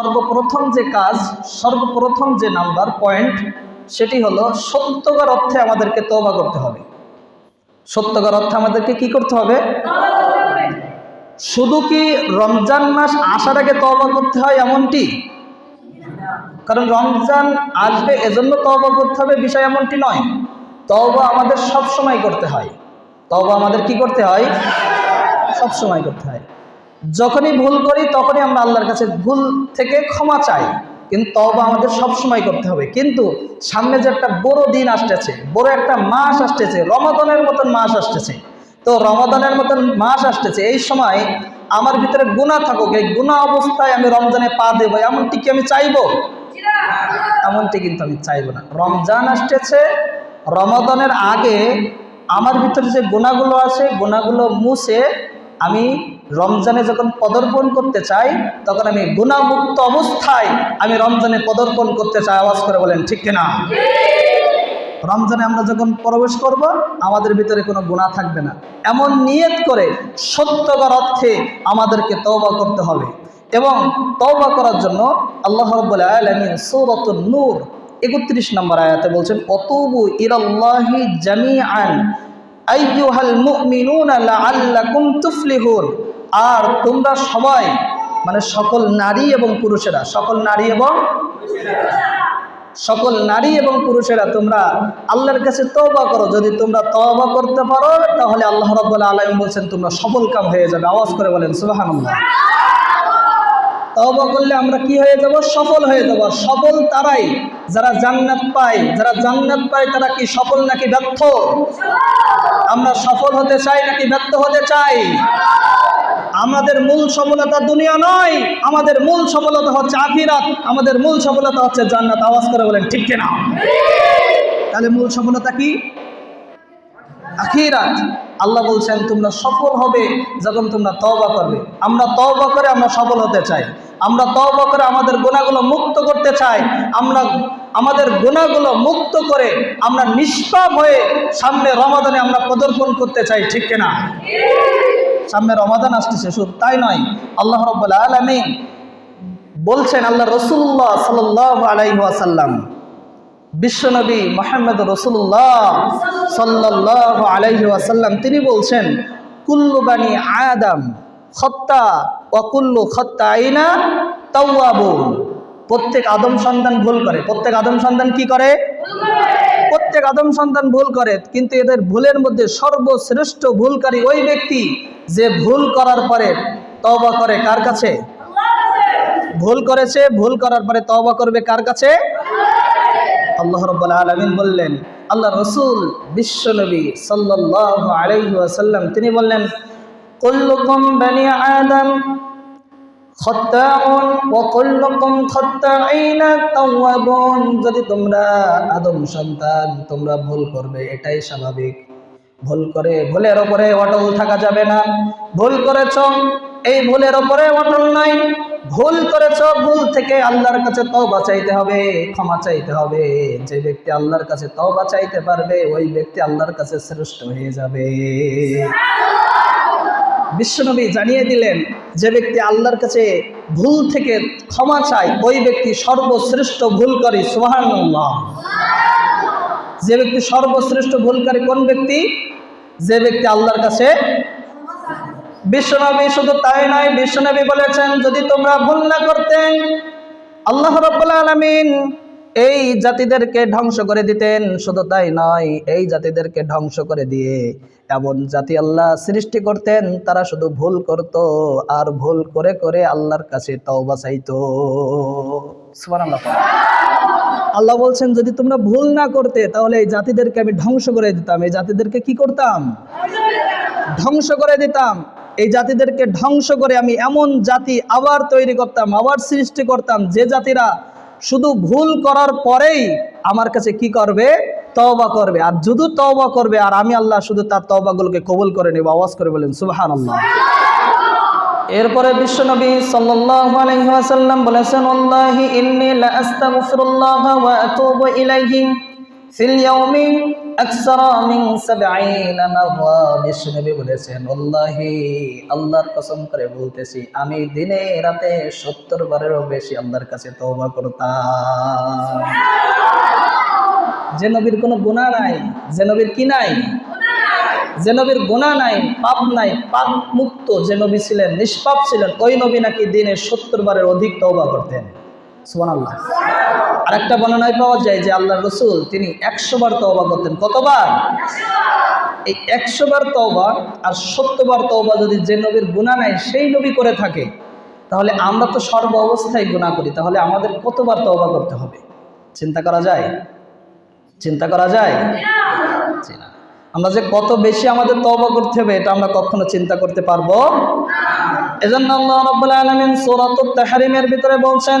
সর্বপ্রথম যে কাজ, সর্বপ্রথম যে নাম্বার পয়েন্ট সেটি হলো সত্যকার অর্থে আমাদেরকে তওবা করতে হবে। সত্যকার অর্থে আমাদেরকে কি করতে হবে? শুধু কি রমজান মাস আসার আগে তওবা করতে হয় এমনটি? কারণ রমজান আসবে এজন্য তওবা করতে হবে, বিষয় এমনটি নয়। তওবা আমাদের সব সময় করতে হয়। তওবা আমাদের কি করতে হয়? সব সময় করতে হয়। যখনই ভুল করি, তখনই আমরা আল্লাহর কাছে ভুল থেকে ক্ষমা চাই। কিন্তু তওবা আমাদের সব সময় করতে হবে। কিন্তু সামনে যে একটা বড় দিন আসতেছে, বড় একটা মাস আসতেছে, রমাদানের মতন মাস আসতেছে। তো রমাদানের মতন মাস আসতেছে, এই সময় আমার ভিতরে গুণা থাকুক। এই গুণা অবস্থায় আমি রমজানে পা দেবো, এমনটি কি আমি চাইব? এমনটি কিন্তু আমি চাইব না। রমজান আসতেছে, রমাদানের আগে আমার ভিতরে যে গুণাগুলো আছে গুণাগুলো মুছে আমি রমজানে যখন পদার্পণ করতে চাই, তখন আমি গুণামুক্ত অবস্থায় আমি রমজানে পদার্পণ করতে চাই, আওয়াজ করে বলেন, ঠিক কিনা? রমজানে আমরা যখন প্রবেশ করব, আমাদের ভিতরে কোনো গুণা থাকবে না। এমন নিয়ত করে সত্যকার অর্থে আমাদেরকে তওবা করতে হবে। এবং তওবা করার জন্য আল্লাহ রব্বুল আলামিন সূরাতুন নূর একত্রিশ নম্বর আয়াতে বলছেন, অতুবু ইলাল্লাহি জামিআন। আর তোমরা সবাই মানে সকল নারী এবং পুরুষেরা, সকল নারী এবং সকল নারী এবং পুরুষেরা, তোমরা আল্লাহর কাছে তওবা করো। যদি তোমরা তওবা করতে পারো, তাহলে আল্লাহ রাব্বুল আলামিন বলছেন, তোমরা সফল কাম হয়ে যাবে। আওয়াজ করে বলেন, সুবহানাল্লাহ। তওবা করলে আমরা কি হয়ে যাব? সফল হয়ে যাব। সফল তারাই, যারা জান্নাত পায়, যারা জান্নাত পায় তারা কি সফল নাকি ব্যর্থ? আমরা সফল হতে চাই নাকি ব্যর্থ হতে চাই? আমাদের মূল সফলতা দুনিয়া নয়, আমাদের মূল সফলতা হচ্ছে আখিরাত, আমাদের মূল সফলতা হচ্ছে জান্নাত। আওয়াজ করে বলেন, ঠিক কিনা? তাহলে মূল সফলতা কি? আখিরাত। আল্লাহ বলছেন, তোমরা সফল হবে যখন তোমরা তওবা করবে। আমরা তওবা করে আমরা সফল হতে চাই। আমরা তওবা করে আমাদের গুণাগুলো মুক্ত করতে চাই। আমরা, আমাদের গুণাগুলো মুক্ত করে আমরা নিষ্পাপ হয়ে সামনে রমাদানে আমরা প্রদর্পণ করতে চাই, ঠিক কিনা? সামনে রমাদান আসতেছে, শুধু তাই নয়, আল্লাহ রব্বুল আলমিন বলছেন, আল্লাহ রসুল্লাহ সাল্লাহ আলাইহাসাল্লাম বিশ্বনবী মোহাম্মদ রসুল্লাহ সাল্লাহ আলাইহি ওয়াসাল্লাম তিনি বলছেন কুল্লু বানি আয়াদাম খত্তা ওয়াকুল্লু খত্তা আইনা তাওয়াবুন। প্রত্যেক আদম সন্তান ভুল করে। প্রত্যেক আদম সন্তান কি করে? প্রত্যেক আদম সন্তান ভুল করে কিন্তু এদের ভুলের মধ্যে সর্বশ্রেষ্ঠ ভুলকারী ওই ব্যক্তি যে ভুল করার পরে তওবা করে কার কাছে। ভুল করেছে ভুল করার পরে তওবা করবে কার কাছে? আল্লাহ রব্বুল আলমিন বললেন আল্লাহ রসুল বিশ্বনবী সাল্লাহ ওয়াসাল্লাম, তিনি বললেন, কুল্লুকুম বানি আদম যদি তোমরা আদম সন্তান, তোমরা ভুল করবে, এটাই স্বাভাবিক। ভুল করে ভুলের ওপরে অটল থাকা যাবে না। ভুল করেছ, এই ভুলের ওপরে অটল নাই। ভুল করেছ ভুল থেকে আল্লাহর কাছে তওবা চাইতে হবে ক্ষমা চাইতে হবে। যে ব্যক্তি আল্লাহর কাছে তওবা চাইতে পারবে ওই ব্যক্তি আল্লাহর কাছে শ্রেষ্ঠ হয়ে যাবে। বিশ্বনবী জানিয়ে দিলেন যে ব্যক্তি আল্লাহর কাছে ভুল থেকে ক্ষমা চায় ওই ব্যক্তি সর্বশ্রেষ্ঠ ভুল করে সুবহানাল্লাহ। যে ব্যক্তি সর্বশ্রেষ্ঠ ভুলকারী কোন ব্যক্তি? যে ব্যক্তি আল্লাহর কাছে বিশ্বনবী শুধু তাই নয়, বিশ্বনবী বলেছেন, যদি তোমরা ভুল না করতেন আল্লাহ রব্বুল আলামিন এই জাতিদেরকে ধ্বংস করে দিতেন। শুধু তাই নয়, এই জাতিদেরকে ধ্বংস করে দিয়ে এমন জাতি আল্লাহ সৃষ্টি করতেন, তারা শুধু ভুল করত আর ভুল করে করে আল্লাহর কাছে তওবা চাইতো। আল্লাহ বলছেন, যদি তোমরা ভুল না করতে, তাহলে এই জাতিদেরকে আমি ধ্বংস করে দিতাম। এই জাতিদেরকে কি করতাম? ধ্বংস করে দিতাম। এই জাতিদেরকে ধ্বংস করে আমি এমন জাতি আবার তৈরি করতাম, আবার সৃষ্টি করতাম। যে জাতিরা শুধু ভুল করার পরেই আমার কাছে কি করবে? তওবা করবে। আর শুধু তওবা করবে, আর আমি আল্লাহ শুধু তার তওবাগুলোকে কবুল করে নেব, আওয়াজ করে বলেন সুবহান আল্লাহ এরপরে বিশ্বনবী সাল্লাল্লাহু আলাইহি বলেছেন ফিল বলেছেন কসম করে বলতেছি, আমি দিনে রাতে 70 বারেরও বেশি আল্লাহর কাছে তওবা করতাম। যে নবীর কোনো গুনাহ নাই, যে নবীর কি নাই? যে নবীর গুনাহ নাই, পাপ নাই, পাপ মুক্ত যে নবী ছিলেন, নিষ্পাপ ছিলেন, ওই নবী নাকি দিনে 70 বারের অধিক তওবা করতেন। সুবহানাল্লাহ। আরেকটা বর্ণনায় পাওয়া যায় যে আল্লাহ রসুল, তিনি একশো বার তওবা করতেন। কতবার? এই একশো বার তওবা আর সত্যবার বার তওবা যদি যে নবীর গুণা নাই সেই নবী করে থাকে, তাহলে আমরা তো সর্ব অবস্থায় গুণা করি। তাহলে আমাদের কতবার তওবা করতে হবে? চিন্তা করা যায়? চিন্তা করা যায়? আমরা যে কত বেশি আমাদের তওবা করতে হবে, এটা আমরা কখনো চিন্তা করতে পারব এজন্য আল্লাহ রাব্বুল আলামিন সূরাতুত তাহরিমের ভিতরে বলছেন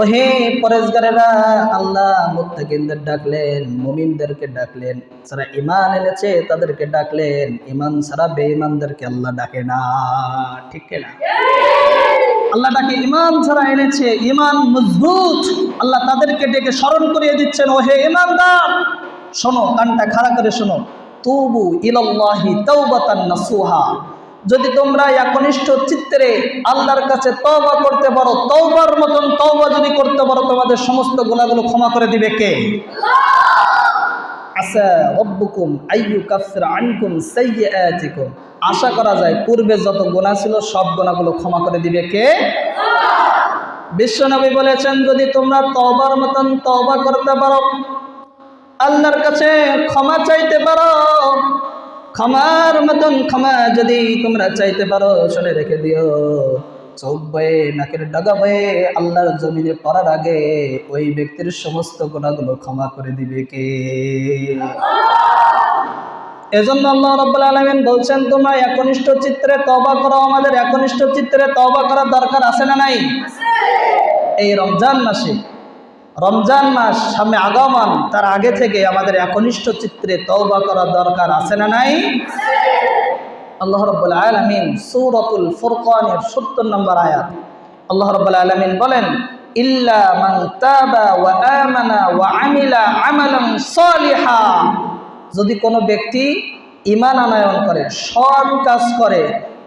ওহে পরেশগারেরা, আল্লাহ মুত্তাকিনদের ডাকলেন, মুমিনদেরকে ডাকলেন, যারা ইমান এনেছে তাদেরকে ডাকলেন ইমান ছাড়া বেঈমানদেরকে আল্লাহ ডাকে না, ঠিক না আল্লাহ ডাকে ইমান ছাড়া এনেছে ইমান মজবুত, আল্লাহ তাদেরকে ডেকে স্মরণ করিয়ে দিচ্ছেন, ওহে ইমানদার শোনো, কানটা খাড়া করে শোনো, তুবু ইলাল্লাহি তাওবাতান নাসুহা যদি তোমরা একনিষ্ঠ চিত্রে আল্লাহর কাছে তওবা করতে পারো তওবার মতন তওবা যদি করতে পারো তোমাদের সমস্ত গুণাগুলো ক্ষমা করে দিবে কে? আসা রব্বুকুম আইয়ু কাফির আনকুম সাইয়্যাতিকুম। আশা করা যায় পূর্বে যত গুনাহ ছিল সব গুনাহগুলো ক্ষমা করে দিবে কে? বিশ্বনবী বলেছেন যদি তোমরা তওবার মতন তওবা করতে পারো আল্লাহর কাছে ক্ষমা চাইতে পারো ক্ষমার মতন ক্ষমা যদি তোমরা চাইতে পারো শুনে রেখে দিও। চোখ বয়ে নাকের ডাগা বয়ে আল্লাহর জমিনে পড়ার আগে ওই ব্যক্তির সমস্ত গুণাগুলো ক্ষমা করে দিবে কে? এজন্য আল্লাহ রব্বুল আলমিন বলছেন তোমরা একনিষ্ঠ চিত্রে তবা করো। আমাদের একনিষ্ঠ চিত্রে তবা করার দরকার আছে না নাই? এই রমজান মাসে রমজান মাস, সামনে আগমন, তার আগে থেকে আমাদের একনিষ্ঠ চিত্রে তওবা করা দরকার আছে না নাই? আল্লাহ রব্বুল আলামিন সূরাতুল ফুরকানের 70 নম্বর আয়াত। আল্লাহ রব্বুল আলামিন বলেন, ইল্লা মান তাবা ওয়া আমানা ওয়া আমিলা আমালান সালিহা। যদি কোনো ব্যক্তি ঈমান আনয়ন করে, সৎ কাজ করে,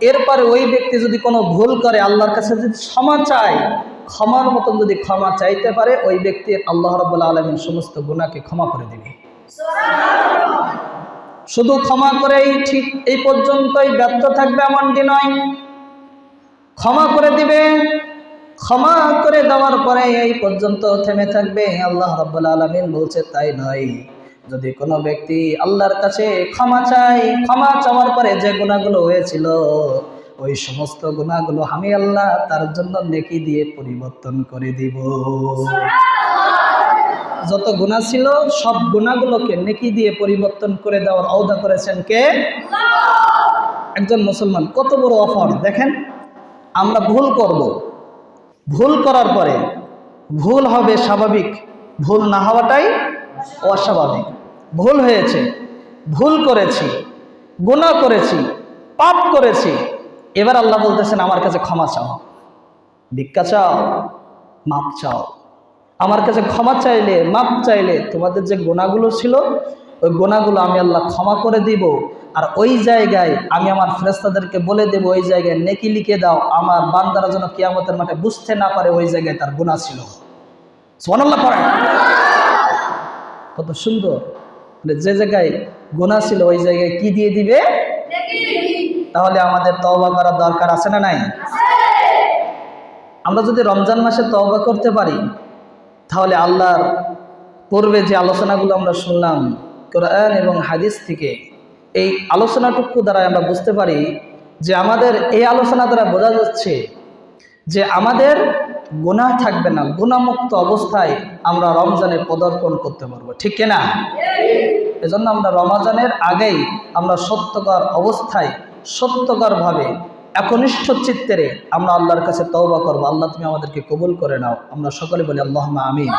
এরপরে ওই ব্যক্তি যদি কোনো ভুল করে, আল্লাহর কাছে যদি ক্ষমা চায় ক্ষমার মতন যদি ক্ষমা চাইতে পারে, ওই ব্যক্তির আল্লাহ রব্বুল্লা আলমীর সমস্ত গুণাকে ক্ষমা করে দিবে। শুধু ক্ষমা করেই ঠিক এই পর্যন্তই ব্যর্থ থাকবে এমনটি নয়। ক্ষমা করে দিবে, ক্ষমা করে দেওয়ার পরে এই পর্যন্ত থেমে থাকবে। আল্লাহ রব্বুল্লা আলমিন বলছে, তাই নয়। যদি কোনো ব্যক্তি আল্লাহর কাছে ক্ষমা চাই ক্ষমা চাওয়ার পরে যে গুণাগুলো হয়েছিল ওই সমস্ত গুণাগুলো আমি আল্লাহ তার জন্য নেকি দিয়ে পরিবর্তন করে দিব। যত গুণা ছিল, সব গুণাগুলোকে নেকি দিয়ে পরিবর্তন করে দেওয়ার আওদা করেছেন কে? একজন মুসলমান, কত বড় অফার, দেখেন। আমরা ভুল করব। ভুল করার পরে ভুল হবে স্বাভাবিক, ভুল না হওয়াটাই অস্বাভাবিক। ভুল হয়েছে, ভুল করেছি, গুণা করেছি, পাপ করেছি এবার আল্লাহ বলতেছেন, আমার কাছে ক্ষমা চাও, ভিক্ষা চাও, মাপ চাও। আমার কাছে ক্ষমা চাইলে, মাপ চাইলে তোমাদের যে গোনাগুলো ছিল, ওই গোনাগুলো আমি আল্লাহ ক্ষমা করে দিব। আর ওই জায়গায় আমি আমার ফেরেস্তাদেরকে বলে দেব, ওই জায়গায় নেকি লিখে দাও। আমার বান্দারা যেন কিয়ামতের মাঠে বুঝতে না পারে ওই জায়গায় তার গুণা ছিল। কত সুন্দর। যে জায়গায় গোনা ছিল, ওই জায়গায় কি দিয়ে দিবে? তাহলে আমাদের তওবা করার দরকার আছে না নাই? আমরা যদি রমজান মাসে তওবা করতে পারি, তাহলে আল্লাহর পূর্বে যে আলোচনাগুলো আমরা শুনলাম, কোরআন এবং হাদিস থেকে, এই আলোচনাটুকু দ্বারা আমরা বুঝতে পারি যে আমাদের এই আলোচনা দ্বারা বোঝা যাচ্ছে যে আমাদের গুনাহ থাকবে না গুণামুক্ত অবস্থায় আমরা রমজানে পদার্পণ করতে পারব, ঠিক কিনা? এজন্য আমরা রমজানের আগেই আমরা সত্যকর অবস্থায় সত্যকরভাবে একনিষ্ঠ চিত্তেরে আমরা আল্লাহর কাছে তওবা করব। আল্লাহ তুমি আমাদেরকে কবুল করে নাও। আমরা সকলে বলি আল্লাহ আমিন।